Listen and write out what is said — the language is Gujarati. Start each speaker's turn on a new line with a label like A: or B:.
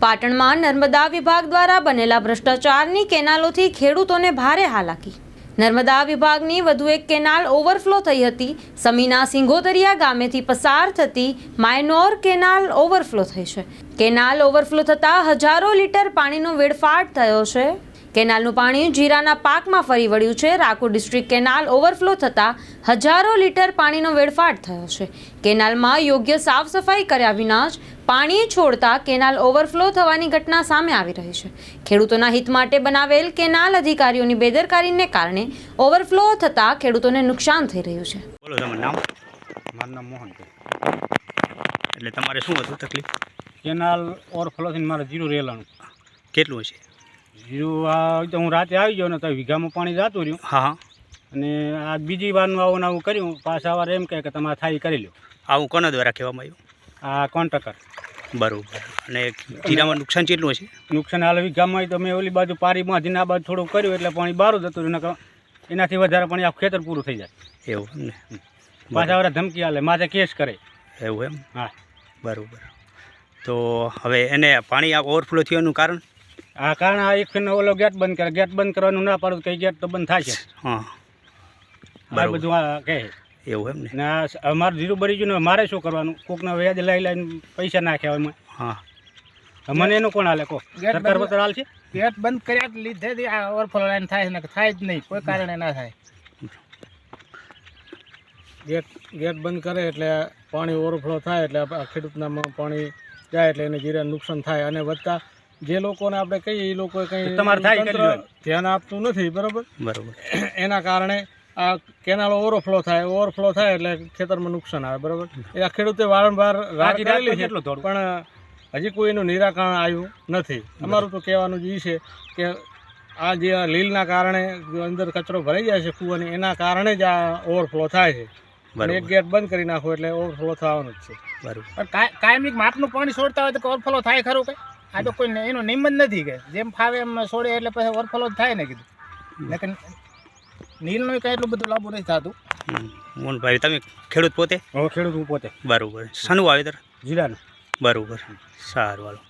A: પાટણમાં નર્મદા વિભાગ દ્વારા બનેલા ભ્રષ્ટાચારની કેનાલોથી ખેડૂતોને ભારે હાલાકી. નર્મદા વિભાગની વધુ એક કેનાલ ઓવરફ્લો થઈ હતી. સમીના સિંગોદરિયા ગામેથી પસાર થતી માયનોર કેનાલ ઓવરફ્લો થઈ છે. કેનાલ ઓવરફ્લો થતાં હજારો લીટર પાણીનો વેડફાટ થયો છે. કેનાલનું પાણી જીરાના પાકમાં ફરી વળ્યું છે. રાકોટ ડિસ્ટ્રિક્ટ કેનાલ ઓવરફ્લો થતાં હજારો લીટર પાણીનો વેડફાટ થયો છે. કેનાલમાં યોગ્ય સાફ સફાઈ કર્યા વિના જ પાણી છોડતા કેનાલ ઓવરફ્લો થવાની ઘટના સામે આવી રહી છે. ખેડૂતોના હિત માટે બનાવેલ કેનાલ અધિકારીઓની બેદરકારીને કારણે ઓવરફ્લો થતાં ખેડૂતોને નુકસાન થઈ રહ્યું છે.
B: બોલો તમારું નામ?
C: મારું નામ મોહનભાઈ.
B: એટલે તમારે શું હતું તકલીફ?
C: કેનાલ ઓવરફ્લોથી મારે જીરું રેલાનું
B: કેટલું છે
C: જીરું આ તો હું રાતે આવી ગયો ને તો વીઘામાં પાણી જતું રહ્યું.
B: હા હા.
C: અને આ બીજી વારનું આવું ને આવું કર્યું પાછા વાર એમ કહે કે તમારે થાય કરી લો
B: આવું કોના દ્વારા કહેવામાં આવ્યું?
C: આ કોન્ટ્રાક્ટર.
B: બરોબર. અને જીરામાં નુકસાન કેટલું છે
C: નુકસાન હાલ વીઘામાં હોય તો મેં ઓલી બાજુ પારીમાં આ બાજુ થોડું કર્યું એટલે પાણી બહાર જતું રહ્યું એનાથી વધારે પાણી આખું ખેતર પૂરું થઈ જાય.
B: એવું એમ ને?
C: પાછા વાર ધમકી હાલે માથે કેસ કરે.
B: એવું એમ?
C: હા.
B: બરોબર. તો હવે એને પાણી આ ઓવરફ્લો થયાનું કારણ?
C: આ કારણ આ એક ઓલો ગેટ બંધ કરે ગેટ બંધ કરવાનું ના પાડું તો કઈ ગેટ તો બંધ થાય છે.
B: હા.
C: આ બધું આ કહે
B: એવું એમ ને?
C: ને આ સ- જીરું ભરી ગયું ને મારે શું કરવાનું? કોકના વ્યાજ લઈ લઈને પૈસા નાખ્યા હોય
B: હા.
C: મને એનું કોણ હાલે? કહો.
D: ગેટ
C: સરકાર વતર હાલ છે
D: ગેટ બંધ કર્યા જ લીધેથી આ ઓવરફ્લો લાઈન થાય ને થાય જ નહીં. કોઈ કારણે ના થાય.
E: ગેટ ગેટ બંધ કરે એટલે પાણી ઓવરફ્લો થાય એટલે આ ખેડૂતનામાં પાણી જાય એટલે એને જીરા નુકસાન થાય અને વધતા જે લોકોને આપણે કહીએ એ લોકો કંઈ
C: તમારે થાય.
E: ધ્યાન આપતું નથી બરાબર?
B: બરાબર.
E: એના કારણે આ કેનાલ ઓવરફ્લો થાય ઓવરફ્લો થાય એટલે ખેતરમાં નુકસાન આવે બરાબર? એ આ ખેડૂતે વારંવાર
C: રાખી રાત
E: કરેલી છે પણ હજી કોઈ એનું નિરાકરણ આવ્યું નથી. અમારું તો કહેવાનું જ એ છે કે આ જે આ લીલના કારણે અંદર કચરો ભરાઈ જાય છે કૂવાની એના કારણે જ આ ઓવરફ્લો થાય છે. એક ગેટ બંધ કરી નાખો એટલે ઓવરફ્લો થવાનું જ છે.
B: બરાબર.
D: કાયમિક માપનું પાણી છોડતા હોય તો ઓવરફ્લો થાય ખરું કઈ? આ તો કોઈ એનો નિયમ જ નથી કે જેમ ફાવે એમ છોડે એટલે પછી ઓરફલો જ થાય ને કીધું. લેકિન નીલનો કઈ એટલું બધું લાંબુ નથી થતું.
B: મોહનભાઈ તમે ખેડૂત પોતે?
C: હવે ખેડૂત હું પોતે.
B: બરાબર. શાનું વાવેતર?
C: જીરાનું.
B: બરાબર. સારું હાલો.